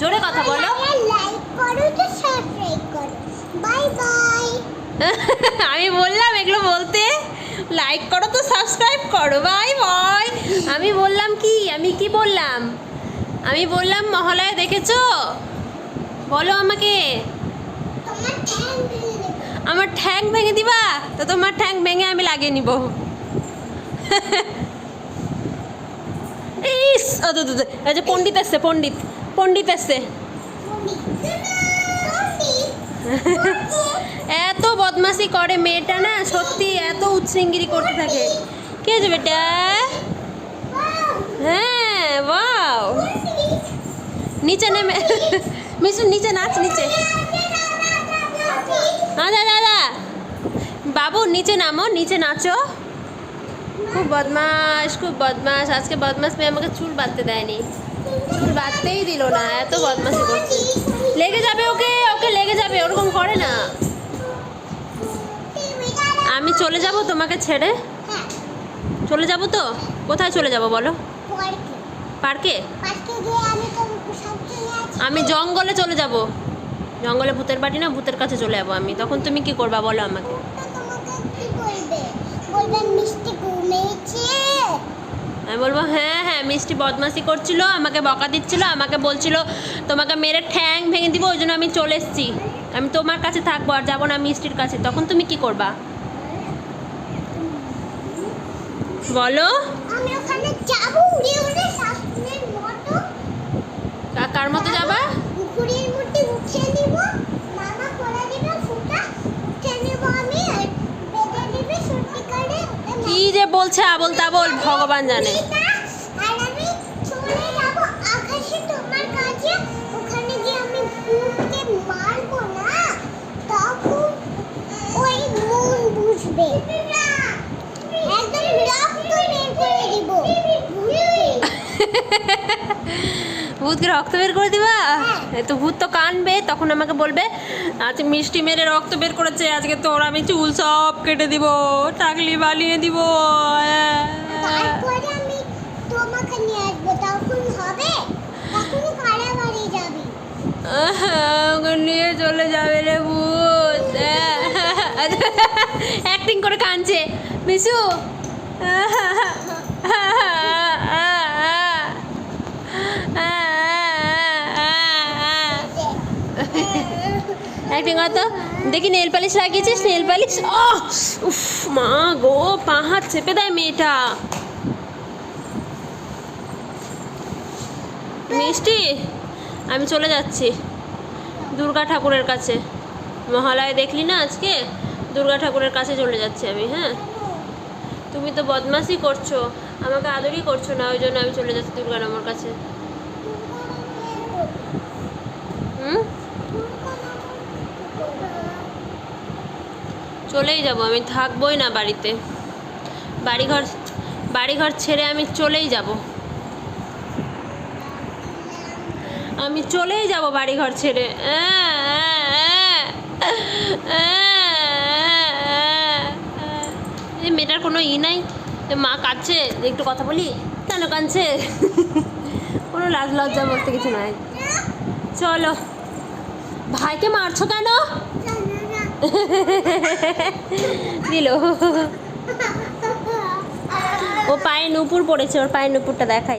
জোরে কথা বলো। আমি বললাম এগুলো বলতে লাইক করো তো সাবস্ক্রাইব করো। বাই বাই আমি বললাম কি? আমি কি বললাম? আমি বললাম মহালয়া দেখেছ? বলো আমাকে। আমার ঠ্যাং ভেঙে দিবা? তো তোমার ঠ্যাং ভেঙে আমি লাগিয়ে নিব। যে পণ্ডিত আসছে, পণ্ডিত পণ্ডিত আসছে। এত বদমাশি করে মেয়েটা না, সত্যি এত উচ্ছৃঙ্গিরি করতে থাকে। কে আছে বেটা? হ্যাঁ বাও নিচে নেমে, মিশু, নিচে নাচ, নিচে। দাদা দাদা বাবু, নিচে নামো, নিচে নাচো। খুব বদমাস খুব বদমাস আজকে বদমাস মেয়ে আমাকে চুল বাঁধতে দেয়নি। চুল বাঁধতেই দিল না, এত বদমাসি করছে। লেগে যাবে ওকে ওকে লেগে যাবে, ওরকম করে না। আমি চলে যাব তোমাকে ছেড়ে? চলে যাব তো? কোথায় চলে যাব বলো? পার্কে? আমি জঙ্গলে চলে যাব। জঙ্গলে ভূতের বাড়ি না, ভূতের কাছে চলে যাব আমি। তখন তুমি কি করবা বলো আমাকে? আমি বলব হ্যাঁ হ্যাঁ মিষ্টি বদমাসি করছিল আমাকে বকা দিচ্ছিল আমাকে বলছিল তোমাকে মেরে ঠ্যাং ভেঙে দিব ওই জন্য আমি চলে এসেছি। আমি তোমার কাছে থাকব আর যাব না মিষ্টির কাছে। তখন তুমি কি করবা? বলো। আমি ওখানে যাব উড়ে উড়ে শাশুড়ির মতো কা- কার মতো যাবা পুকুরের মধ্যে উঠিয়ে নিব মামা করে দিবে ফুটা উঠিয়ে নিব আমি আর বেঁধে দিবে সত্যি করে কি যে বলছে আবল তাবল ভগবান জানে। ভূতকে রক্ত বের করে দিব? এই তো ভূত তো কানবে তখন আমাকে বলবে আজ মিষ্টি মেরে রক্ত বের করেছে আজকে তোর আমি চুল সব কেটে দিব টাকলি বানিয়ে দিব। নিয়ে চলে যাবে রে ভূত। অ্যাক্টিং করে কানছে। মিশু। তো দেখি নেল পালিশ লাগিয়েছিস নেল পালিশ ও উফ, মা গো, পা হাত চেপে দেয় মেয়েটা। মিষ্টি, আমি চলে যাচ্ছি দুর্গা ঠাকুরের কাছে। মহালয় দেখলি না আজকে? দুর্গা ঠাকুরের কাছে চলে যাচ্ছি আমি হ্যাঁ? তুমি তো বদমাশি করছ, আমাকে আদরই করছ না, ওই জন্য আমি চলে যাচ্ছি দুর্গা নামর কাছে। হুম? চলেই যাব, আমি থাকবোই না বাড়িতে। বাড়িঘর বাড়িঘর ছেড়ে আমি চলেই যাব। আমি চলেই যাব বাড়িঘর ছেড়ে। মেয়েটার কোনো ই নাই? মা কাঁদছে? একটু কথা বলি? কেন কাঁদছে? কোনো লাজ লজ্জা বলতে কিছু নাই। চলো। ভাইকে মারছো কেন? দিল। ও পায়ে নুপুর পড়েছে ওর পায়ে নুপুরটা দেখাই।